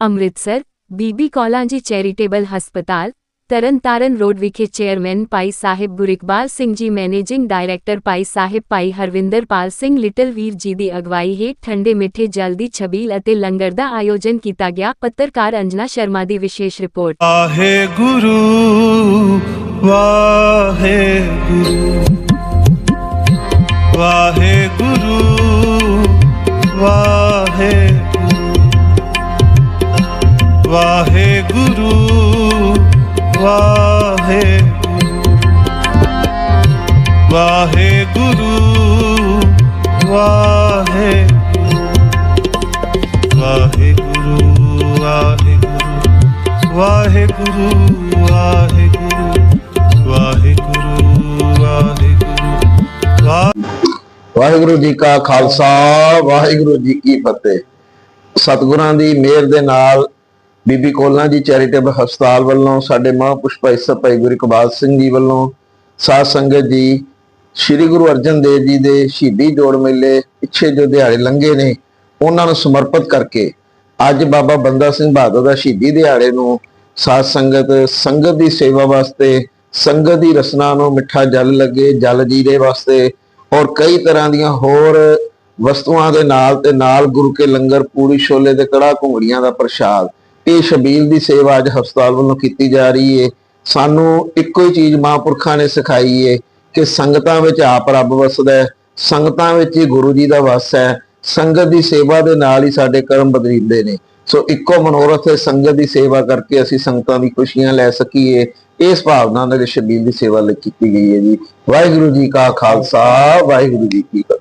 Amritsar Bibi Kaulan ji charitable ਹਸਪਤਾਲ, Tarn Taran road ਵਿਖੇ chairman Bhai Sahib Gurikbal Singh ji, managing director Bhai Sahib ਭਾਈ Harvinderpal Singh, little ਵੀਰ ਜੀ ਦੀ ਅਗਵਾਈ ਹੇਠ ਠੰਡੇ ਮਿੱਠੇ ਜਲ ਦੀ ਛਬੀਲ ਅਤੇ ਲੰਗਰ ਦਾ ਆਯੋਜਨ ਕੀਤਾ ਗਿਆ। ਪੱਤਰਕਾਰ ਅੰਜਨਾ ਸ਼ਰਮਾ ਦੀ ਵਿਸ਼ੇਸ਼ ਰਿਪੋਰਟ। ਵਾਹਿਗੁਰੂ ਵਾਹਿਗੁਰੂ ਵਾਹਿਗੁਰੂ। ਵਾਹਿਗੁਰੂ ਵਾਹਿਗੁਰੂ ਵਾਹਿਗੁਰੂ ਵਾਹਿਗੁਰੂ ਵਾਹਿਗੁਰੂ ਵਾਹਿਗੁਰੂ ਵਾਹਿਗੁਰੂ ਵਾਹਿਗੁਰੂ ਵਾਹਿਗੁਰੂ ਵਾਹਿਗੁਰੂ ਵਾਹਿਗੁਰੂ ਜੀ ਕਾ ਖਾਲਸਾ, ਵਾਹਿਗੁਰੂ ਜੀ ਕੀ ਫਤਿਹ। ਸਤਿਗੁਰਾਂ ਦੀ ਮਿਹਰ ਦੇ ਨਾਲ ਬੀਬੀ ਕੋਲਾਂ ਜੀ ਚੈਰੀਟੇਬਲ ਹਸਪਤਾਲ ਵੱਲੋਂ, ਸਾਡੇ ਮਹਾਂਪੁਰਸ਼ ਭਾਈ ਸਾਹਿਬ ਭਾਈ ਗੁਰੂ ਇਕਬਾਲ ਸਿੰਘ ਜੀ ਵੱਲੋਂ, ਸਾਧ ਸੰਗਤ ਜੀ, ਸ੍ਰੀ ਗੁਰੂ ਅਰਜਨ ਦੇਵ ਜੀ ਦੇ ਸ਼ਹੀਦੀ ਜੋੜ ਮੇਲੇ ਪਿੱਛੇ ਜੋ ਦਿਹਾੜੇ ਲੰਘੇ ਨੇ, ਉਹਨਾਂ ਨੂੰ ਸਮਰਪਿਤ ਕਰਕੇ ਅੱਜ ਬਾਬਾ ਬੰਦਾ ਸਿੰਘ ਬਹਾਦਰ ਦਾ ਸ਼ਹੀਦੀ ਦਿਹਾੜੇ ਨੂੰ ਸਾਧ ਸੰਗਤ ਸੰਗਤ ਦੀ ਸੇਵਾ ਵਾਸਤੇ, ਸੰਗਤ ਦੀ ਰਸਨਾ ਨੂੰ ਮਿੱਠਾ ਜਲ ਲੱਗੇ, ਜਲ ਜੀਰੇ ਵਾਸਤੇ ਔਰ ਕਈ ਤਰ੍ਹਾਂ ਦੀਆਂ ਹੋਰ ਵਸਤੂਆਂ ਦੇ ਨਾਲ ਤੇ ਨਾਲ ਗੁਰੂ ਕੇ ਲੰਗਰ ਪੂਰੀ ਛੋਲੇ ਤੇ ਕੜਾ ਘੁੰਗੜੀਆਂ ਦਾ ਪ੍ਰਸ਼ਾਦ ਇਹ ਸ਼ਬੀਲ ਦੀ ਸੇਵਾ ਅੱਜ ਹਸਪਤਾਲ ਵੱਲੋਂ ਕੀਤੀ ਜਾ ਰਹੀ ਏ। ਸਾਨੂੰ ਇੱਕੋ ਹੀ ਚੀਜ਼ ਮਹਾਂਪੁਰਖਾਂ ਨੇ ਸਿਖਾਈ ਏ ਕਿ ਸੰਗਤਾਂ ਵਿੱਚ ਆਪ ਰੱਬ ਵਸਦਾ ਹੈ, ਸੰਗਤਾਂ ਵਿੱਚ ਹੀ ਗੁਰੂ ਜੀ ਦਾ ਵਸ ਹੈ। ਸੰਗਤ ਦੀ ਸੇਵਾ ਦੇ ਨਾਲ ਹੀ ਸਾਡੇ ਕਰਮ ਬਦਲੀਦੇ ਨੇ। ਸੋ ਇੱਕੋ ਮਨੋਰਥ ਹੈ, ਸੰਗਤ ਦੀ ਸੇਵਾ ਕਰਕੇ ਅਸੀਂ ਸੰਗਤਾਂ ਦੀ ਖੁਸ਼ੀਆਂ ਲੈ ਸਕੀਏ। ਇਸ ਭਾਵਨਾ ਨਾਲ ਸ਼ਬੀਲ ਦੀ ਸੇਵਾ ਲਈ ਕੀਤੀ ਗਈ ਹੈ ਜੀ। ਵਾਹਿਗੁਰੂ ਜੀ ਕਾ ਖਾਲਸਾ, ਵਾਹਿਗੁਰੂ ਜੀ ਕੀ ਫਤਿਹ।